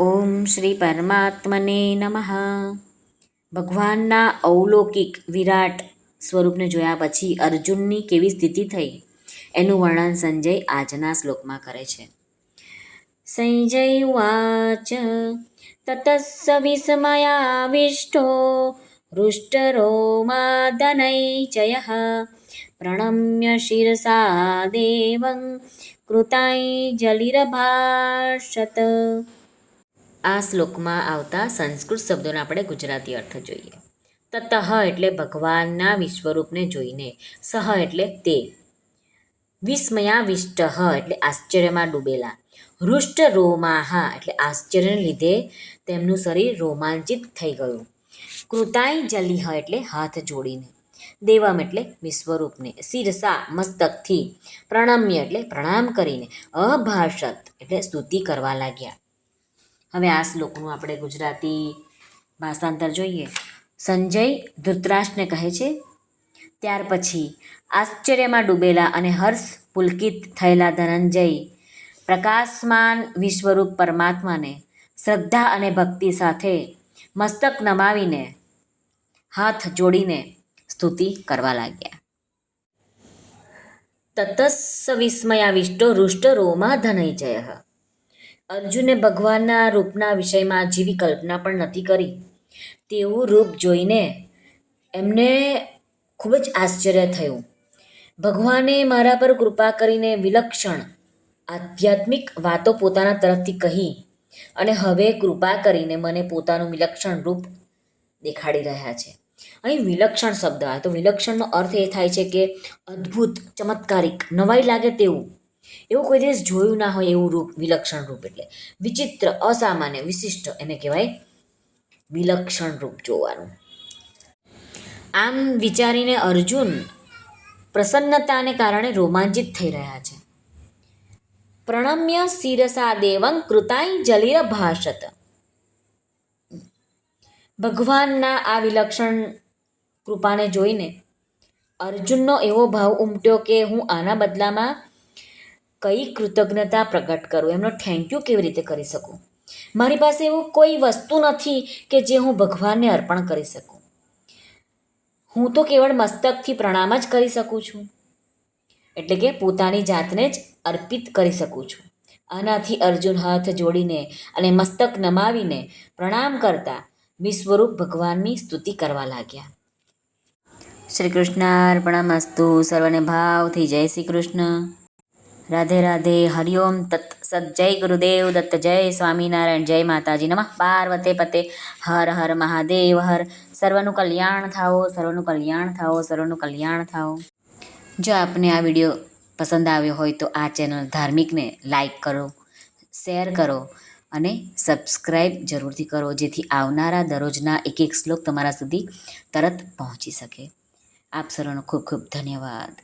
ઓમ શ્રી પરમાત્મને નમઃ. ભગવાનના અવલૌકિક વિરાટ સ્વરૂપને જોયા પછી અર્જુનની કેવી સ્થિતિ થઈ? એનું વર્ણન સંજય આજના શ્લોકમાં કરે છે. સંજય વાચ તતસ્સ વિસ્મયાવિષ્ટો હૃષ્ટરોમાદનૈચય પ્રણમ્ય શિરસા દેવં કૃતાંજલિરભાષત આ શ્લોકમાં આવતા સંસ્કૃત શબ્દોના આપણે ગુજરાતી અર્થ જોઈએ. તતઃ એટલે ભગવાનના વિશ્વરૂપને જોઈને, સહ એટલે તે. વિસ્મયાવિષ્ટ એટલે આશ્ચર્યમાં ડૂબેલા. હૃષ્ટ રોમાહા એટલે આશ્ચર્યને લીધે તેમનું શરીર રોમાંચિત થઈ ગયું. કૃતાંજલિ એટલે હાથ જોડીને. દેવમ એટલે વિશ્વરૂપને. શિરસા, મસ્તકથી. પ્રણમ્ય એટલે પ્રણામ કરીને. અભાષત એટલે સ્તુતિ કરવા લાગ્યા. હવે આ શ્લોકનું આપણે ગુજરાતી ભાષાંતર જોઈએ. સંજય ધૃતરાષ્ટ્રને કહે છે, ત્યાર પછી આશ્ચર્યમાં ડૂબેલા અને હર્ષ પુલકિત થયેલા ધનંજય પ્રકાશમાન વિશ્વરૂપ પરમાત્માને શ્રદ્ધા અને ભક્તિ સાથે મસ્તક નમાવીને હાથ જોડીને સ્તુતિ કરવા લાગ્યા. તતસ્સ વિસ્મયાવિષ્ટો રુષ્ટ રોમા ધનંજય। અર્જુને ભગવાનના રૂપના વિષયમાં જેવી કલ્પના પણ નથી કરી. તેવું રૂપ જોઈને એમને ખૂબ જ આશ્ચર્ય થયું. ભગવાને મારા પર કૃપા કરીને વિલક્ષણ, આધ્યાત્મિક વાતો પોતાના તરફથી કહી અને હવે કૃપા કરીને મને પોતાનું વિલક્ષણ રૂપ દેખાડી રહ્યા છે. અહીં વિલક્ષણ શબ્દ, આ તો વિલક્ષણનો અર્થ એ થાય છે કે અદ્ભુત, ચમત્કારિક, નવાઈ લાગે તેવું. એવું કોઈ દિવસ જોયું ના હોય એવું રૂપ, વિલક્ષણ રૂપ એટલે. વિચિત્ર, અસામાન્ય, વિશિષ્ટ એને કહેવાય વિલક્ષણ રૂપ જોવાનું. આમ વિચારીને અર્જુન પ્રસન્નતાને કારણે રોમાંચિત થઈ રહ્યા છે. પ્રણમ્ય શિરસા દેવં જલીય ભાષત. ભગવાનના આ વિલક્ષણ કૃપાને જોઈને અર્જુનનો એવો ભાવ ઉમટ્યો કે હું આના બદલામાં કઈ કૃતજ્ઞતા પ્રગટ કરું? એમનો થેન્ક યુ કેવી રીતે કરી શકું? મારી પાસે એવું કોઈ વસ્તુ નથી કે જે હું ભગવાનને અર્પણ કરી શકું. હું તો કેવળ મસ્તકથી પ્રણામ જ કરી શકું છું. એટલે કે પોતાની જાતને જ અર્પિત કરી શકું છું. આનાથી અર્જુન હાથ જોડીને અને મસ્તક નમાવીને પ્રણામ કરતા વિશ્વરૂપ ભગવાનની સ્તુતિ કરવા લાગ્યા. શ્રી કૃષ્ણાર્પણમસ્તુ, સર્વને ભાવથી જય શ્રી કૃષ્ણ. રાધે રાધે હરિઓમ તત્ સત જય ગુરુદેવ દત્ત જય સ્વામિનારાયણ, જય માતાજી. નમઃ પાર્વતે પતે. હર હર મહાદેવ હર. સર્વનું કલ્યાણ થાઓ, સર્વનું કલ્યાણ થાઓ, સર્વનું કલ્યાણ થાઓ. જો આપને આ વીડિયો પસંદ આવ્યો હોય તો આ ચેનલ ધાર્મિકને લાઈક કરો, શેર કરો અને સબસ્ક્રાઈબ જરૂરથી કરો, જેથી આવનારા દરરોજના એક એક શ્લોક તમારા સુધી તરત પહોંચી શકે. આપ સર્વનો ખૂબ ખૂબ ધન્યવાદ.